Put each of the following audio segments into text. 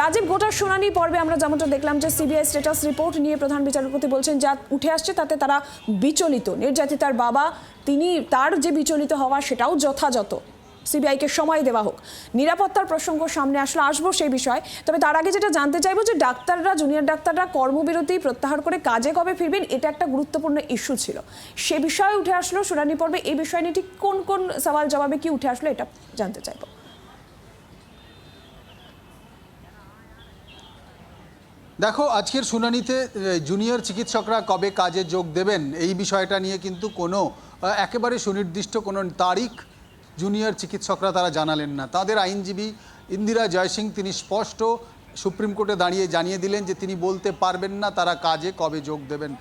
রাজীব গোটার শুনানি পর্বে আমরা যেমনটা দেখলাম যে সিবিআই স্ট্যাটাস রিপোর্ট নিয়ে প্রধান বিচারপতি বলছেন, যা উঠে আসছে তাতে তারা বিচলিত। নির্যাতিতার বাবা, তিনি তার যে বিচলিত হওয়া সেটাও যথাযথ। সিবিআইকে সময় দেওয়া হোক। নিরাপত্তার প্রসঙ্গ সামনে আসলে আসব সেই বিষয়। তবে তার আগে যেটা জানতে চাইব যে ডাক্তাররা জুনিয়র ডাক্তাররা কর্মবিরতি প্রত্যাহার করে কাজে কবে ফিরবেন, এটা একটা গুরুত্বপূর্ণ ইস্যু ছিল। সে বিষয়ে উঠে আসলো শুনানি পর্বে এই বিষয় নিয়ে ঠিক কোন কোন সওয়াল জবাবে কি উঠে আসলো এটা জানতে চাইব। দেখো, আজকের শুনানিতে জুনিয়র চিকিৎসকরা কবে কাজে যোগ দেবেন এই বিষয়টা নিয়ে কিন্তু কোনো একেবারে সুনির্দিষ্ট কোনো তারিখ জুনিয়র চিকিৎসকরা তারা জানালেন না। তাদের আইনজীবী ইন্দিরা জয়সিং তিনি স্পষ্ট সুপ্রিম কোর্টে দাঁড়িয়ে জানিয়ে দিলেন যে তিনি বলতে পারবেন না তারা কাজে কবে যোগ দেবেন।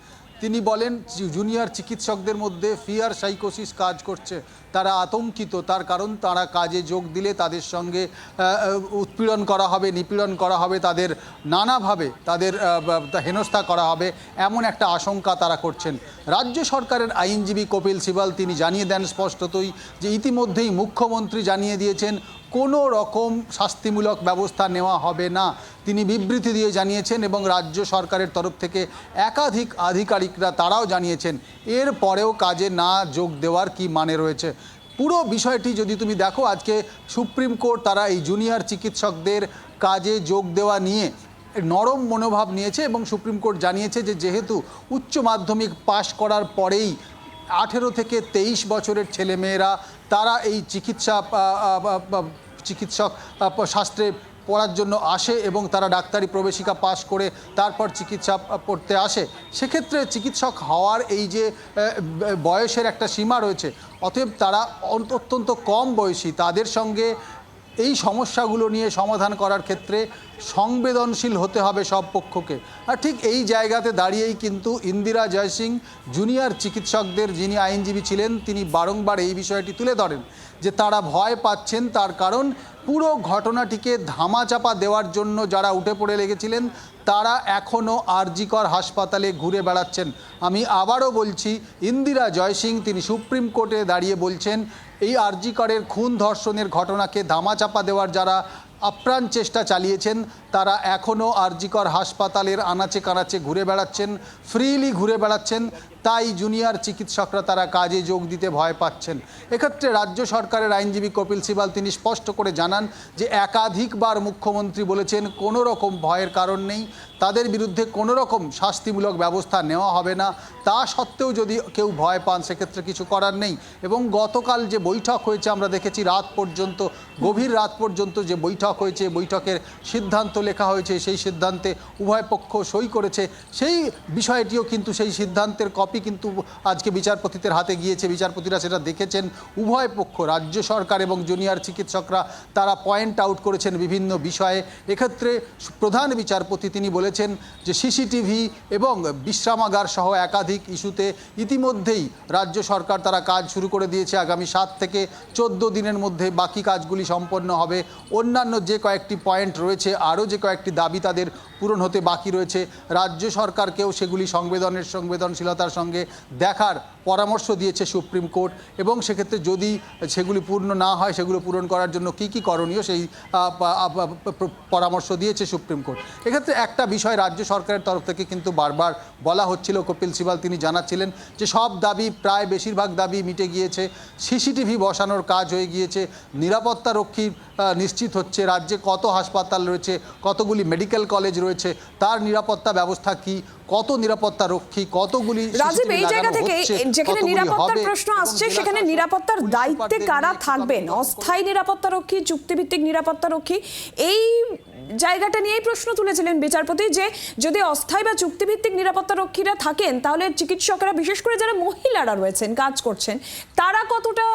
তিনি বলেন জুনিয়র চিকিৎসকদের মধ্যে ফিয়ার সাইকোসিস কাজ করছে। তারা আতঙ্কিত, তার কারণ তারা কাজে যোগ দিলে তাদের সঙ্গে উৎপীড়ন করা হবে, নিপীড়ন করা হবে, তাদের নানাভাবে, তাদের হেনস্থা করা হবে, এমন একটা আশঙ্কা তারা করছেন। রাজ্য সরকারের আইনজীবী কপিল সিবাল তিনি জানিয়ে দেন স্পষ্টতই যে ইতিমধ্যেই মুখ্যমন্ত্রী জানিয়ে দিয়েছেন, কোনো রকম শাস্তিমূলক ব্যবস্থা নেওয়া হবে না। তিনি বিবৃতি দিয়ে জানিয়েছেন এবং রাজ্য সরকারের তরফ থেকে একাধিক আধিকারিকরা তারাও জানিয়েছেন, এর পরেও কাজে না যোগ দেওয়ার কি মানে রয়েছে। পুরো বিষয়টি যদি তুমি দেখো, আজকে সুপ্রিম কোর্ট তারা এই জুনিয়র চিকিৎসকদের কাজে যোগ দেওয়া নিয়ে নরম মনোভাব নিয়েছে এবং সুপ্রিম কোর্ট জানিয়েছে যে যেহেতু উচ্চ মাধ্যমিক পাশ করার পরেই আঠেরো থেকে তেইশ বছরের ছেলেমেয়েরা তারা এই চিকিৎসা চিকিৎসক শাস্ত্রে পড়ার জন্য আসে এবং তারা ডাক্তারি প্রবেশিকা পাশ করে তারপর চিকিৎসা পড়তে আসে। সেক্ষেত্রে চিকিৎসক হওয়ার এই যে বয়সের একটা সীমা রয়েছে, অতএব তারা অত্যন্ত কম বয়সী। তাদের সঙ্গে এই সমস্যাগুলো নিয়ে সমাধান করার ক্ষেত্রে সংবেদনশীল হতে হবে সব পক্ষকে। আর ঠিক এই জায়গাতে দাঁড়িয়েই কিন্তু ইন্দিরা জয়সিং জুনিয়র চিকিৎসকদের যিনি আইনজীবী ছিলেন, তিনি বারংবার এই বিষয়টি তুলে ধরেন যে তারা ভয় পাচ্ছেন তার কারণ পুরো ঘটনাটিকে ধামাচাপা দেওয়ার জন্য যারা উঠে পড়ে লেগেছিলেন, তারা এখনও আরজিকর হাসপাতালে ঘুরে বেড়াচ্ছেন। আমি আবারও বলছি, ইন্দিরা জয়সিং তিনি সুপ্রিম কোর্টে দাঁড়িয়ে বলছেন, এই আরজিকরের খুন ধর্ষণের ঘটনাকে ধামাচাপা দেওয়ার যারা আপ্রাণ চেষ্টা চালিয়েছেন। তারা এখনও আরজিকর হাসপাতালের আনাচে কানাচে ঘুরে বেড়াচ্ছেন, ফ্রিলি ঘুরে বেড়াচ্ছেন। তাই জুনিয়র চিকিৎসকরা তারা কাজে যোগ দিতে ভয় পাচ্ছেন। এক্ষেত্রে রাজ্য সরকারের আইনজীবী কপিল সিবাল তিনি স্পষ্ট করে জানান যে একাধিকবার মুখ্যমন্ত্রী বলেছেন, কোনো রকম ভয়ের কারণ নেই। তাদের বিরুদ্ধে কোনো রকম শাস্তিমূলক ব্যবস্থা নেওয়া হবে না। তা সত্ত্বেও যদি কেউ ভয় পান, সেক্ষেত্রে কিছু করার নেই। এবং গতকাল যে বৈঠক হয়েছে, আমরা দেখেছি রাত পর্যন্ত, গভীর রাত পর্যন্ত যে বৈঠক হয়েছে, বৈঠকের সিদ্ধান্ত লেখা হয়েছে, সেই সিদ্ধান্তে উভয় পক্ষ সই করেছে। সেই বিষয়টিও কিন্তু সেই সিদ্ধান্তের কপি কিন্তু আজকে বিচারপতিদের হাতে গিয়েছে। বিচারপতিরা সেটা দেখেছেন। উভয় পক্ষ, রাজ্য সরকার এবং জুনিয়র চিকিৎসকরা তারা পয়েন্ট আউট করেছেন বিভিন্ন বিষয়ে। এক্ষেত্রে প্রধান বিচারপতি তিনি বলেছেন যে সিসিটিভি এবং বিশ্রামাগার সহ একাধিক ইস্যুতে ইতিমধ্যেই রাজ্য সরকার তারা কাজ শুরু করে দিয়েছে। আগামী সাত থেকে চোদ্দ দিনের মধ্যে বাকি কাজগুলি সম্পন্ন হবে। অন্যান্য যে কয়েকটি পয়েন্ট রয়েছে, আরও যে কয়েকটি দাবি তাদের পূরণ হতে বাকি রয়েছে। রাজ্য সরকারকেও সেগুলি সংবেদনের সংবেদনশীলতার সঙ্গে দেখার পরামর্শ দিয়েছে সুপ্রিম কোর্ট এবং সেক্ষেত্রে যদি সেগুলি পূর্ণ না হয় সেগুলো পূরণ করার জন্য কি কি করণীয় সেই পরামর্শ দিয়েছে সুপ্রিম কোর্ট। এক্ষেত্রে একটা বিষয় রাজ্য সরকারের তরফ থেকে কিন্তু বারবার বলা হচ্ছিল কপিল সিবাল তিনি জানাচ্ছিলেন যে সব দাবি প্রায় বেশিরভাগ দাবি মিটে গিয়েছে সিসিটিভি বসানোর কাজ হয়ে গিয়েছে নিরাপত্তা রক্ষী নিশ্চিত হচ্ছে রাজ্যে কত হাসপাতাল রয়েছে কতগুলি মেডিকেল কলেজ রয়েছে তার নিরাপত্তা ব্যবস্থা কি কত নিরাপত্তা রক্ষী কতগুলি রাজীব এই জায়গা লাগানো থেকে হচ্ছে, যেখানে নিরাপত্তার প্রশ্ন আসছে সেখানে নিরাপত্তার দায়িত্বে কারা থাকবেন? অস্থায়ী নিরাপত্তা রক্ষী চুক্তিভিত্তিক নিরাপত্তা রক্ষী এই জায়গাটা নিয়েই প্রশ্ন তুলেছিলেন বিচারপতি যে যদি অস্থায়ী বা চুক্তিভিত্তিক নিরাপত্তা রক্ষীরা থাকেন তাহলে চিকিৎসকরা বিশেষ করে যারা মহিলারা রয়েছেন কাজ করছেন তারা কতটা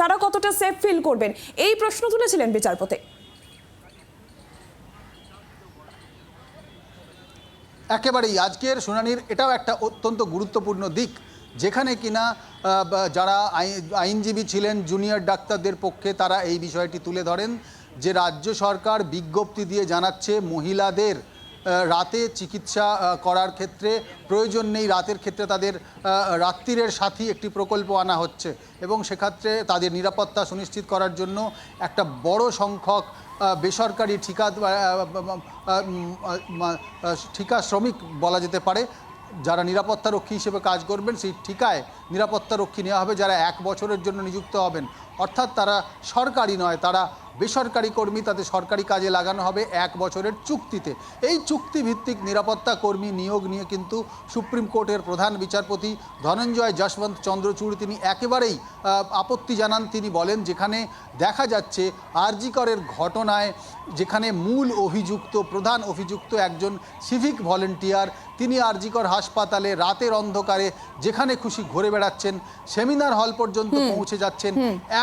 তারা কতটা সেফ ফিল করবেন? এই প্রশ্ন তুলেছিলেন বিচারপতি। একেবারেই আজকের শুনানির এটাও একটা অত্যন্ত গুরুত্বপূর্ণ দিক। যেখানে কিনা যারা আই- আইনজীবী ছিলেন, জুনিয়র ডাক্তারদের পক্ষে তারা এই বিষয়টি তুলে ধরেন যে রাজ্য সরকার বিজ্ঞপ্তি দিয়ে জানাচ্ছে মহিলাদের রাতে চিকিৎসা করার ক্ষেত্রে প্রয়োজন নেই, রাতের ক্ষেত্রে তাদের রাত্রিরের সাথী একটি প্রকল্প আনা হচ্ছে এবং সেক্ষেত্রে তাদের নিরাপত্তা সুনিশ্চিত করার জন্য একটা বড় সংখ্যক বেসরকারি ঠিকা ঠিকা শ্রমিক বলা যেতে পারে। যারা নিরাপত্তা রক্ষী হিসেবে কাজ করবেন, সেই ঠিকায় নিরাপত্তা রক্ষী নেওয়া হবে যারা এক বছরের জন্য নিযুক্ত হবেন। অর্থাৎ তারা সরকারি নয়, তারা বেসরকারি কর্মী তাদের সরকারি কাজে লাগানো হবে এক বছরের চুক্তিতে। এই চুক্তিভিত্তিক নিরাপত্তা কর্মী নিয়োগ নিয়ে কিন্তু সুপ্রিম কোর্টের প্রধান বিচারপতি ধনঞ্জয় যশবন্ত চন্দ্রচূড় তিনি একেবারেই আপত্তি জানান। তিনি বলেন যেখানে দেখা যাচ্ছে আরজিকরের ঘটনায় যেখানে মূল অভিযুক্ত প্রধান অভিযুক্ত একজন সিভিক ভলেন্টিয়ার তিনি আরজিকর হাসপাতালে রাতের অন্ধকারে যেখানে খুশি ঘুরে বেড়াচ্ছেন সেমিনার হল পর্যন্ত পৌঁছে যাচ্ছেন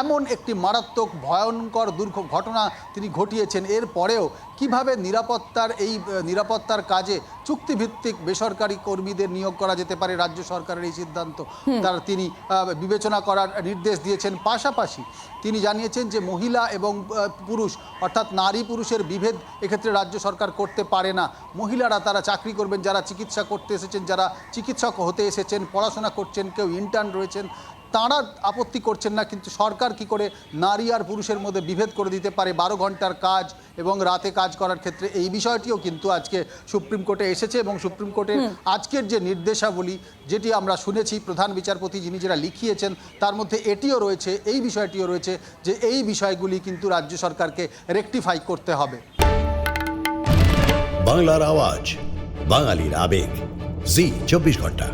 এমন একটি মারাত্মক ভয়ঙ্কর দুর্ঘ ঘটনা তিনি ঘটিয়েছেন। এর পরেও কীভাবে নিরাপত্তার এই নিরাপত্তার কাজে চুক্তিভিত্তিক বেসরকারি কর্মীদের নিয়োগ করা যেতে পারে রাজ্য সরকারের এই সিদ্ধান্ত তার তিনি বিবেচনা করার নির্দেশ দিয়েছেন। পাশাপাশি তিনি জানিয়েছেন যে মহিলা এবং পুরুষ অর্থাৎ নারী পুরুষের বিভেদ এক্ষেত্রে রাজ্য সরকার করতে পারে না। মহিলারা তারা চাকরি করবেন যারা চিকিৎসা করতে এসেছেন যারা চিকিৎসক হতে এসেছেন পড়াশোনা করছেন কেউ ইন্টার্ন রয়েছেন তাঁরা আপত্তি করছেন না কিন্তু সরকার কি করে নারী আর পুরুষের মধ্যে বিভেদ করে দিতে পারে? বারো ঘণ্টার কাজ এবং রাতে কাজ করার ক্ষেত্রে এই বিষয়টিও কিন্তু আজকে সুপ্রিম কোর্টে এসেছে এবং সুপ্রিম কোর্টের আজকের যে নির্দেশাবলী যেটি আমরা শুনেছি প্রধান বিচারপতি যিনি যেটা লিখিয়েছেন তার মধ্যে এটিও রয়েছে এই বিষয়টিও রয়েছে যে এই বিষয়গুলি কিন্তু রাজ্য সরকারকে রেকটিফাই করতে হবে। বাংলার আওয়াজ বাঙালির আবেগ জি চব্বিশ ঘণ্টা।